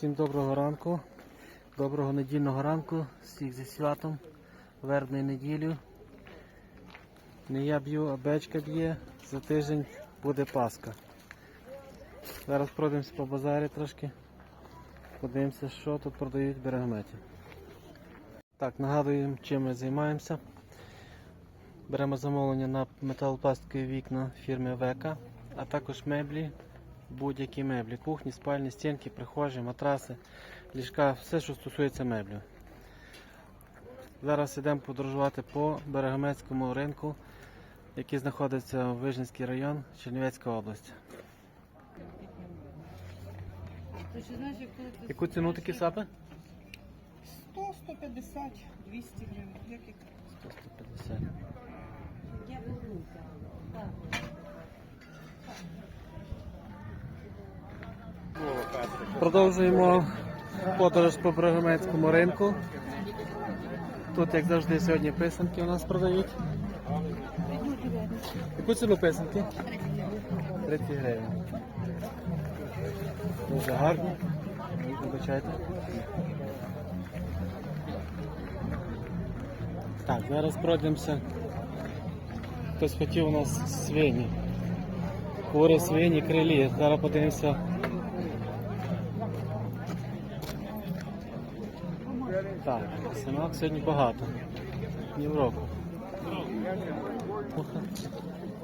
Всім доброго ранку, доброго недільного ранку, всіх зі святом, вербної неділю. Не я б'ю, а бечка б'є, за тиждень буде Пасха. Зараз пройдемося по базарі трошки, подивимося, що тут продають в берегометі. Так, нагадуємо, чим ми займаємося. Беремо замовлення на металопластикові вікна фірми Века, а також меблі, будь-які меблі, кухні, спальні, стінки, прихожі, матраси, ліжка, все, що стосується меблів. Зараз йдемо подорожувати по Берегомецькому ринку, який знаходиться в Вижницький район, Чернівецька область. Яку ціну такі сапи? 100, 150, 200 гривень. Як і 150. я Продовжуємо подорож по Берегомецькому ринку. Тут, як завжди, сьогодні писанки у нас продають. Яку ціну писанки? 30 гривень. Дуже гарні. Вибачайте. Так, зараз пройдемося. Хтось хотів у нас свині. Кури, свині, крилі. Зараз подивимося. Так, синок сьогодні багато. Ні в року.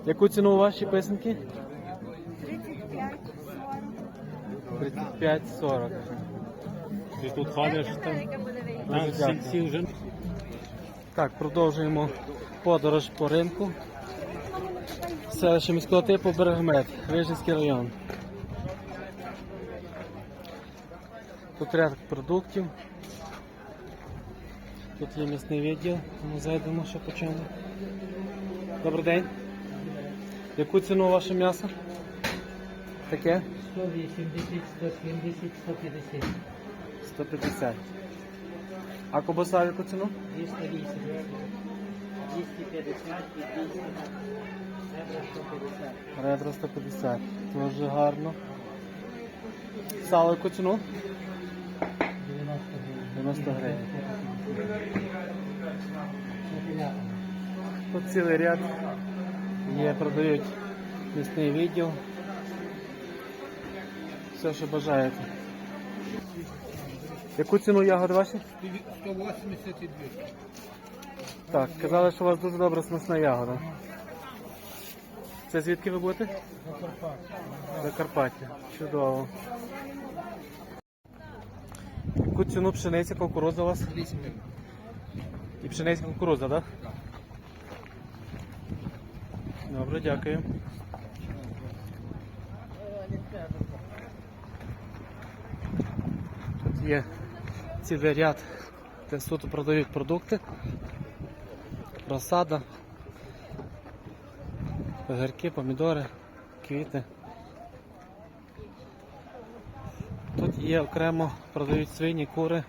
Яку ціну у ваші писанки? 35-40. Ти тут ходиш там? Дуже дякую. Так, продовжуємо подорож по ринку. Селище міського типу Берегмет, Вижницький район. Тут ряд продуктів. Тут є м'ясний відділ. Ми зайдемо ще по чому. Добрий день. Яку ціну ваше м'ясо? Таке? 180, 170, 150, 150. А кобаса яку ціну? 280, 250 і 200, Евро 150. Редро 150. Дуже гарно. Сало яку ціну? 90 гривень. 90 гривень. Тут цілий ряд є, продають місний відділ. Все, що бажаєте. Яку ціну ягоди ваші? 180 і 200. Так, казали, що у вас дуже добра смачна ягода. Це звідки ви будете? Закарпаття. Закарпаття. Чудово. Яку ціну пшениця, кукурудза у вас? 200 гривень. І пшениця кукурудза, так? Добре, дякую. Тут є цілий ряд, де суто продають продукти. Розсада, огірки, помідори, квіти. Є окремо продають свині, кури,